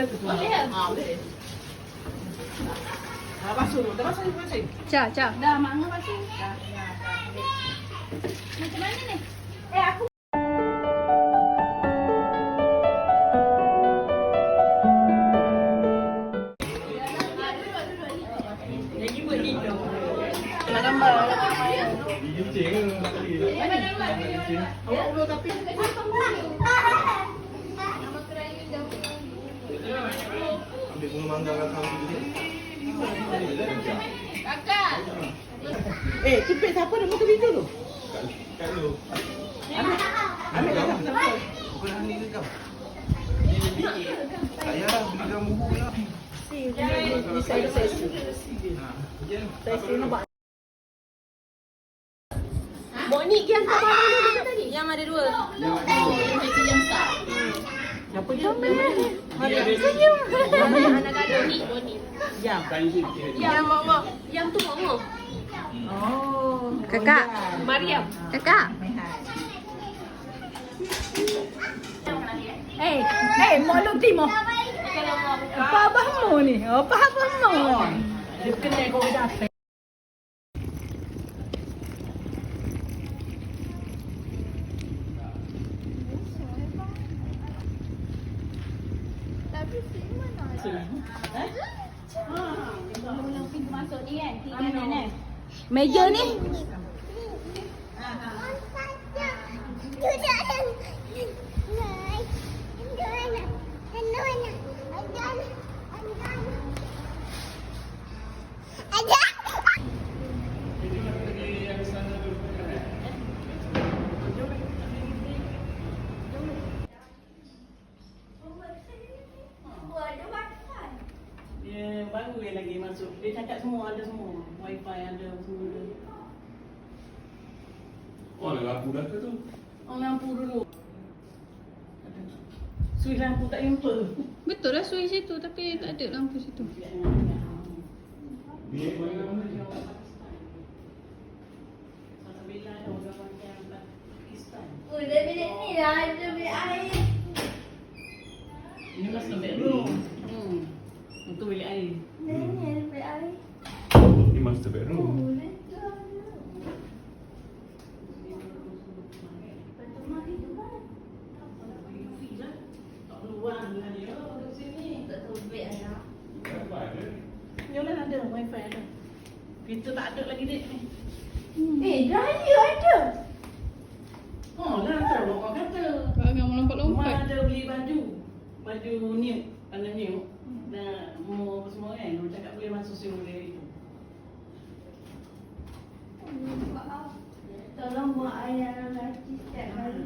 dah tu. Boleh lah. Ah, boleh. Ah, basuh. Dah basuh, dah basuh. Cak, cak. Dah, mak ngah pasti. Macam mana ni? Eh, aku Gambar. Ambil mangga kat. Kakak. Eh, cepet siapa nak motor video tu? Kat dulu. Ambil dah. Bukan hang ni kau. Tak payah lah, beli dalam buku lah. Ni saya sesi. Sesi nampak. Yang kau bawa dulu tadi. Yang ada dua. Yang. Siapa dia? Senyum. Anak kandung ni. Jam. Yang bawa. Yang tu bawa. Oh. Kakak. Mariam. Kakak. Eh, eh, mau lu timo. Apa abahmu ni? Apa abahmu? Dia kena kau datang. Pintu masuk ni kan? Tiga kan eh? Meja ni. Dia baru dia lagi masuk. Dia cakap semua ada semua. Wifi ada semua ada. Oh, ada lampu dah ke tu? Oh lampu dulu. Ada. Suis lampu tak jumpa. Betul lah suai situ tapi tak ada lampu situ. Bilik mana Kita tak ada lagi dek ni. Eh, dryer ada. Oh, dah tahu kau kata. Kau akan Mak lompat-lompat. ada beli baju. Baju new. Warna new. Dan mau apa semua kan. Orang cakap boleh masuk si boleh itu. Tolong buat dalam lagi setiap hari.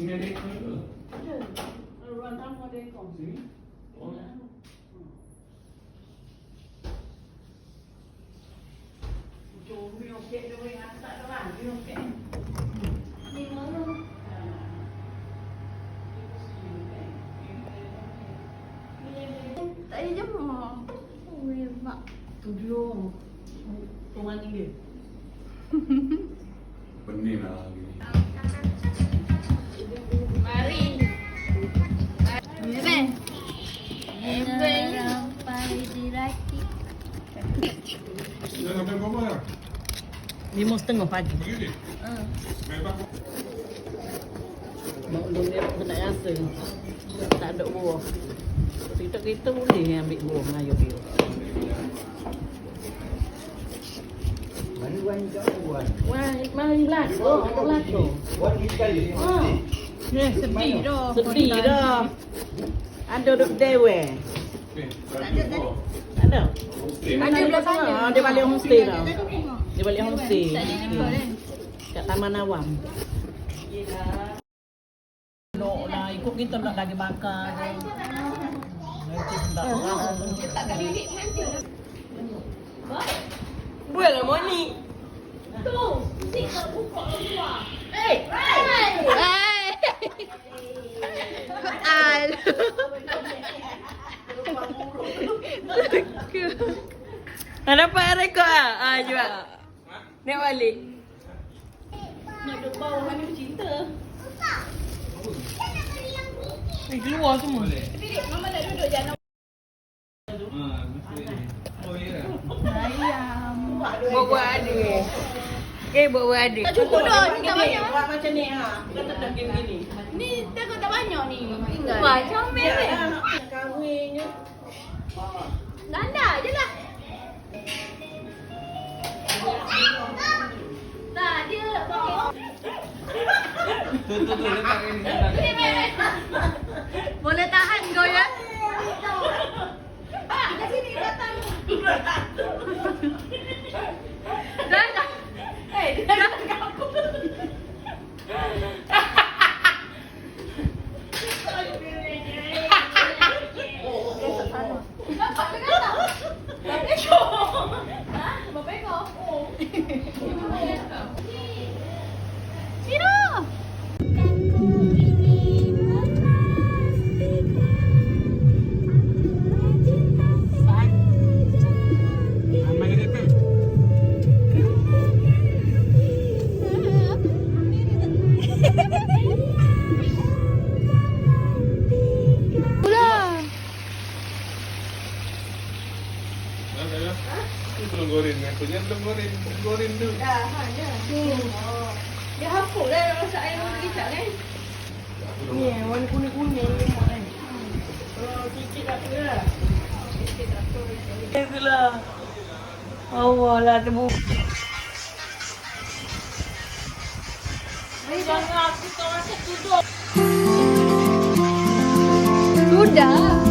Sini ada ikon ke? Ada. Ruang tamu ada ikon. Sini? Oh. Cuma okey dia boleh hantar dia orang. Dia okey. Ni mana? Tak ada jemur. Oh, hebat. Tujuh. Tuan dia. Pening lah lagi ni. Mari. Lima setengah pagi. Ni? Bak. Mak Long dia pun tak rasa. Tak ada buah. Kita kita boleh ambil buah mengayu dia. Wah, mari lah. Oh, lah tu. Oh, Eh, sedih dah. sedih dah. Ada duduk dewe. Tak ada. Tak ada. Sana. Ah, Dia balik homestay dah. Dia balik homestay. Kat Taman Awam. Nak lah, ikut kita nak lagi bakar. Tak Buat lah Moni. Tu, si tak buka keluar. Eh, Hai. Al. Ah, dapat rekod ah. Ah, cuba. Tengok balik. Nak duduk bawah mana cinta. Eh, keluar semua. Mama nak duduk je nak Oh, ya. Buat-buat ada. Eh, buat-buat ada. Tak cukup dah, ni tak Gini, banyak. buat macam ni ha. Kata dah gini-gini. Ni takut tak banyak ni. Tinggal. Wah, comel Ya, ni. nak kahwinnya. Ganda je lah. Tu, tu, tu. Letak ni. Boleh tahan kau ya? Pak, kat sini datang. Dah dah. Eh, dia dah aku. Dah, dah, dah. Ni belum goreng. Aku jangan belum goreng. Goreng tu. Dia hapus dah masak air warna kicap kan? Ni, warna kuning-kuning. Oh, cicit tak apa lah. Itulah. Allah lah tebu. Sudah.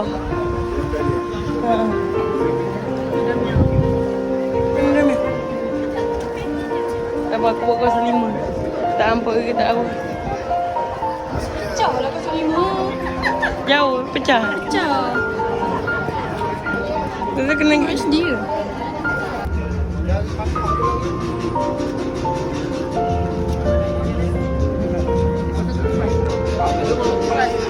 Abang. Ha. Minum ni. Apa aku buat kau selima? Tak nampak ke tak apa? Pecah lah kasut lima. Jauh, pecah. Pecah. Tu kena HD ke? Assalamualaikum. Nanti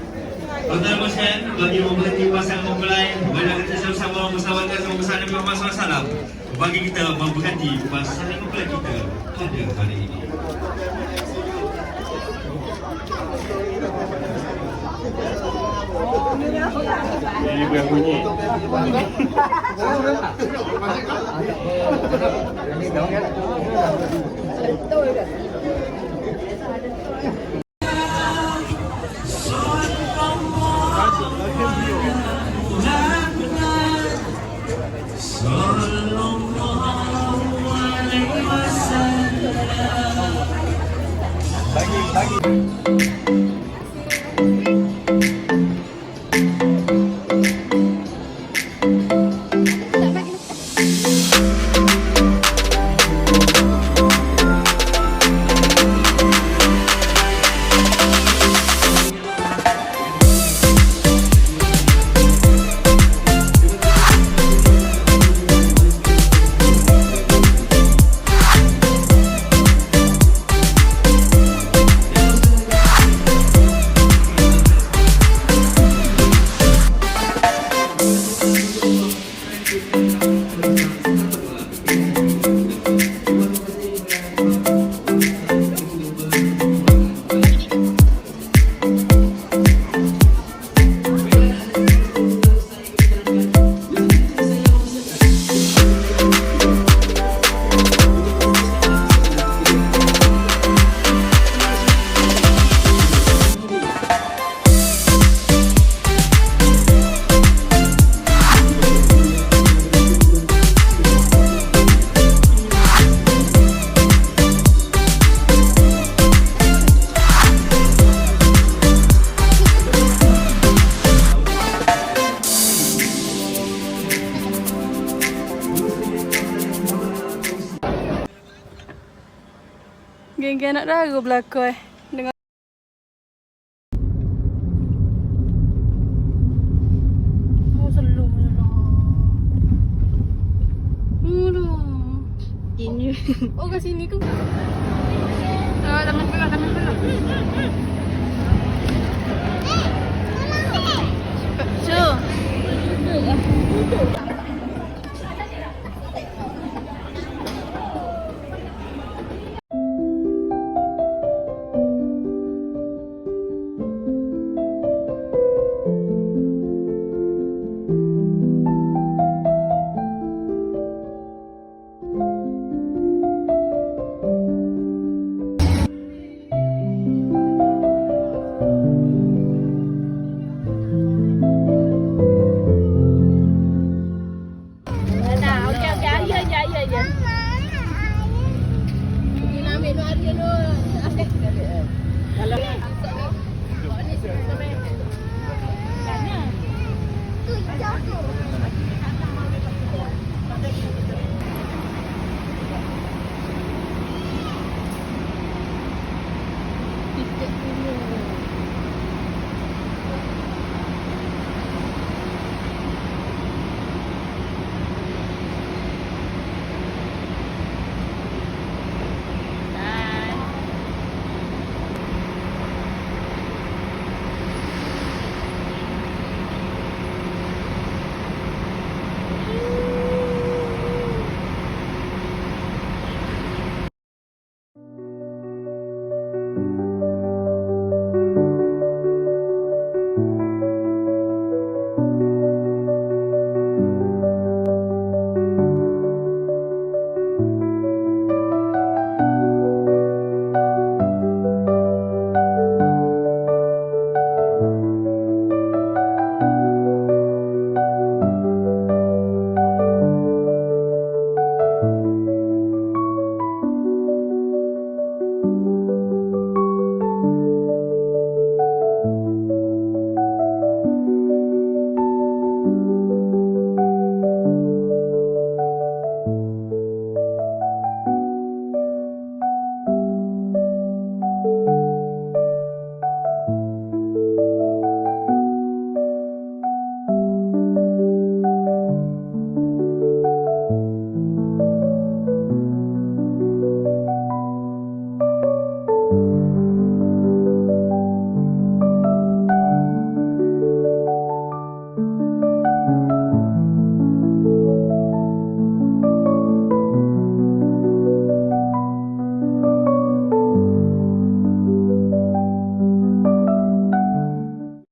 Tuan-tuan dan sekalian, bagi memberhenti pasangan mempelai, marilah kita sama-sama bersawatkan sama besar Nabi Muhammad SAW bagi kita memberhenti pasangan mempelai kita pada hari ini. Ibu yang bunyi. 来. Geng-geng nak daru belakang eh. Dengan Oh. Ini. Oh, kat sini ke?